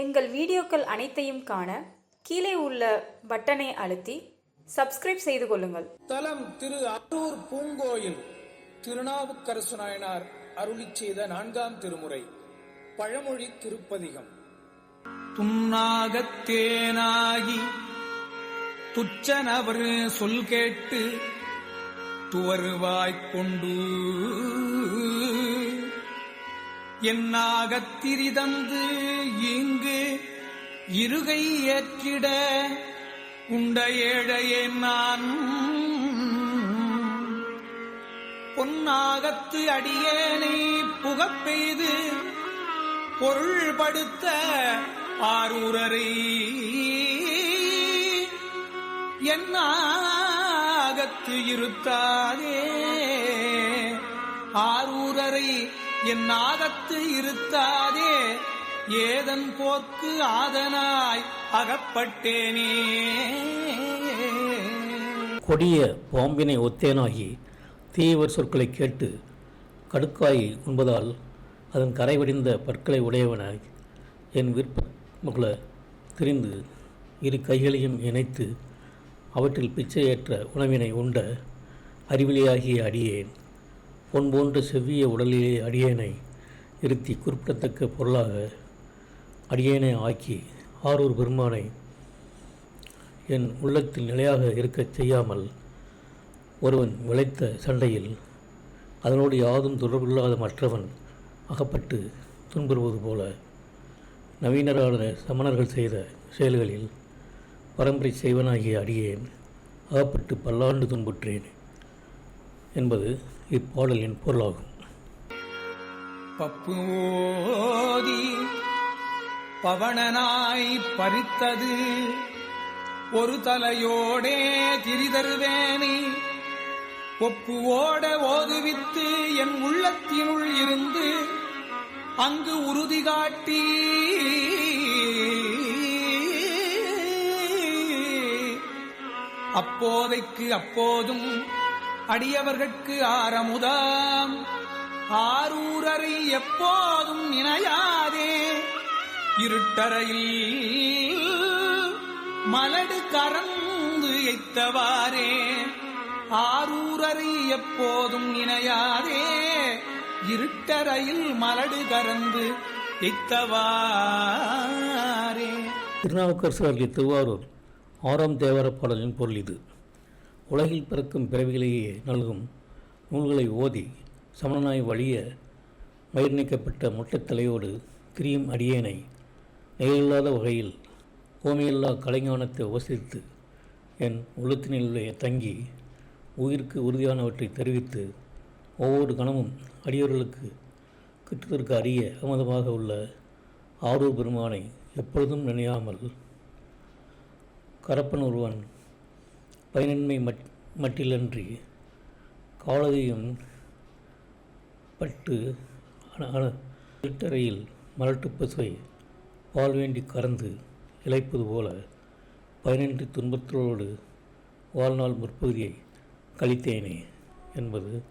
எங்கள் வீடியோக்கள் அனைத்தையும் காண கீழே உள்ள பட்டனை அழுத்தி சப்ஸ்கிரைப் செய்து கொள்ளுங்கள். தலம் திரு அரூர் பூங்கோயில் திருநாவுக்கரசு நாயனார் அருளிச் செய்த நான்காம் திருமுறை பழமொழி திருப்பதிகம். துன்னாகத்தேனாகி துச்சனவர் சொல் கேட்டு துவருவாய்க் கொண்டு என்னாகத்திரிதந்து இங்கு இருகை ஏற்றிட உண்ட ஏழையே நான். பொன்னாகத்து அடியேனை புகப்பெய்து பொருள்படுத்த ஆரூரரை. என்னாகத்து இருத்தாதே ஆரூரரை என் ஆகத்து இருத்தாதே ஏதன் போக்கு ஆதனாய் அகப்பட்டேனே. கொடிய பாம்பினை ஒத்தேனாகி தீயவர் சொற்களை கேட்டு கடுக்காய் உண்பதால் அதன் கரை வடிந்த பற்களை உடையவனாய் என் விற்பமுகல திரிந்து இரு கைகளையும் இணைத்து அவற்றில் பிச்சையேற்ற உணவினை உண்ட அறிவிலியாகிய அடியேன். பொன் போன்ற செவ்விய உடலிலே அடியேனை இருத்தி குறிப்பிடத்தக்க பொருளாக அடியேனை ஆக்கி ஆரூர் பெருமானை என் உள்ளத்தில் நிலையாக இருக்கச் செய்யாமல் ஒருவன் விளைத்த சண்டையில் அதனோடு யாதும் தொடர்பில்லாத மற்றவன் அகப்பட்டு துன்புறுவது போல நவீனரான சமணர்கள் செய்த செயல்களில் பரம்பரை செய்வனாகிய அடியேன் அகப்பட்டு பல்லாண்டு துன்புற்றேன் என்பது இப்பாடலின் பொருளாகும். பப்பு ஓதி பவனனாய் பறித்தது ஒரு தலையோடே திரிதருவேனை. ஒப்பு ஓட ஓதுவித்து என் உள்ளத்தினுள் இருந்து அங்கு உறுதி காட்டி. அப்போதைக்கு அப்போதும் அடியவர்கட்கு ஆரமுதாம். ஆரூரரை எப்போதும் நினையாதே இருட்டறையில் மலடு கறந்து எய்த்தவாறே. ஆரூரரை எப்போதும் நினையாதே இருட்டறையில் மலடு கறந்து எய்த்தவாறே. திருநாவுக்கரசு அருளிய திருவாரூர் ஆறாம் தேவரப்பாளரின் பொருள் இது. உலகில் பிறக்கும் பிறவிகளையே நல்கும் நூல்களை ஓதி சமணனாய் வழிய மயிர் நீக்கப்பட்ட முட்டைத்தலையோடு திரியும் அடியேனை நிகழில்லாத வகையில் ஓமையில்லா கலைஞானத்தை உபசரித்து என் உள்ளத்தினிலே தங்கி உயிருக்கு உறுதியானவற்றை தெரிவித்து ஒவ்வொரு கணமும் அடியோர்களுக்கு கிட்டத்திற்கு அறிய அமதமாக உள்ள ஆரூர் பெருமானை எப்பொழுதும் நினையாமல் கரப்பன் ஒருவன் பயனின்மை மட் மட்டிலன்றி காலதையும் பட்டு அன- மலட்டு பசுவை பால் வேண்டி கறந்து இழைப்பது போல பயனின்றி துன்பத்தோடு வாழ்நாள் முற்பகுதியை கழித்தேனே என்பது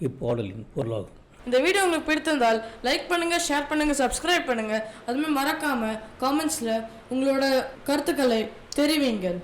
இப்பாடலின் பொருளாகும். இந்த வீடியோ உங்களுக்கு பிடித்திருந்தால் லைக் பண்ணுங்கள் ஷேர் பண்ணுங்கள் சப்ஸ்கிரைப் பண்ணுங்கள் அதுமாதிரி மறக்காமல் காமெண்ட்ஸில் உங்களோட கருத்துக்களை தெரிவிங்கள்.